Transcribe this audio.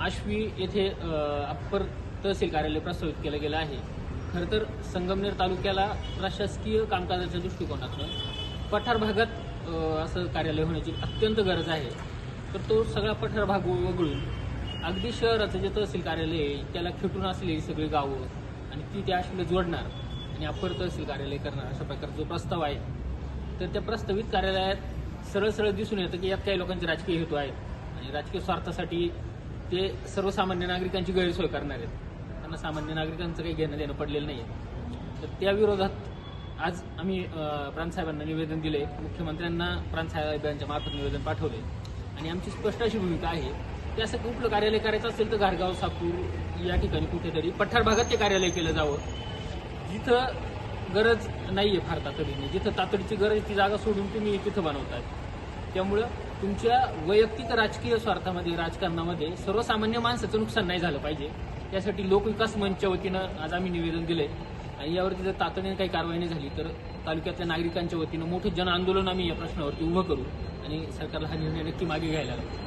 आश्वी येथे अप्पर तहसील कार्यालय प्रस्तावित केलं गेलं आहे. खरं तर संगमनेर तालुक्याला प्रशासकीय कामकाजाच्या दृष्टिकोनातून पठार भागात असं कार्यालय होण्याची अत्यंत गरज आहे. तर तो सगळा पठार भाग वगळून अगदी शहराचं जे तहसील कार्यालय आहे त्याला खेटून असलेली सगळी गावं आणि ती त्या आश्वीला जोडणार आणि अप्पर तहसील कार्यालय करणार अशा प्रकारचा जो प्रस्ताव आहे तर त्या प्रस्तावित कार्यालयात सरळ सरळ दिसून येतं की यात काही लोकांचे राजकीय हेतू आहेत आणि राजकीय स्वार्थासाठी ते सर्वसामान्य नागरिकांची गैरसोय करणार आहेत. त्यांना सामान्य नागरिकांचं काही घेणं देणं पडलेलं नाही तर त्या विरोधात आज आम्ही प्रांतसाहेबांना निवेदन दिले मुख्यमंत्र्यांना प्रांतसाहेबांच्या मार्फत निवेदन पाठवले आणि आमची स्पष्ट अशी भूमिका आहे की असं कुठलं कार्यालय करायचं असेल तर घारगाव सापूर या ठिकाणी कुठेतरी पठार भागात ते कार्यालय केलं जावं. जिथं गरज नाहीये फार तातडीने. जिथं तातडीची गरज ती जागा सोडून तुम्ही तिथं बनवतात त्यामुळं तुमच्या वैयक्तिक राजकीय स्वार्थामध्ये राजकारणामध्ये सर्वसामान्य माणसाचं नुकसान नाही झालं पाहिजे. त्यासाठी लोकविकास मंचच्या वतीनं आज आम्ही निवेदन दिलंय. आणि यावरती जर तातडीने काही कारवाई नाही झाली तर तालुक्यातल्या नागरिकांच्या वतीनं मोठं जन आंदोलन आम्ही या प्रश्नावरती उभं करू. आणि सरकारला हा निर्णय नक्की मागे घ्यायला लागतो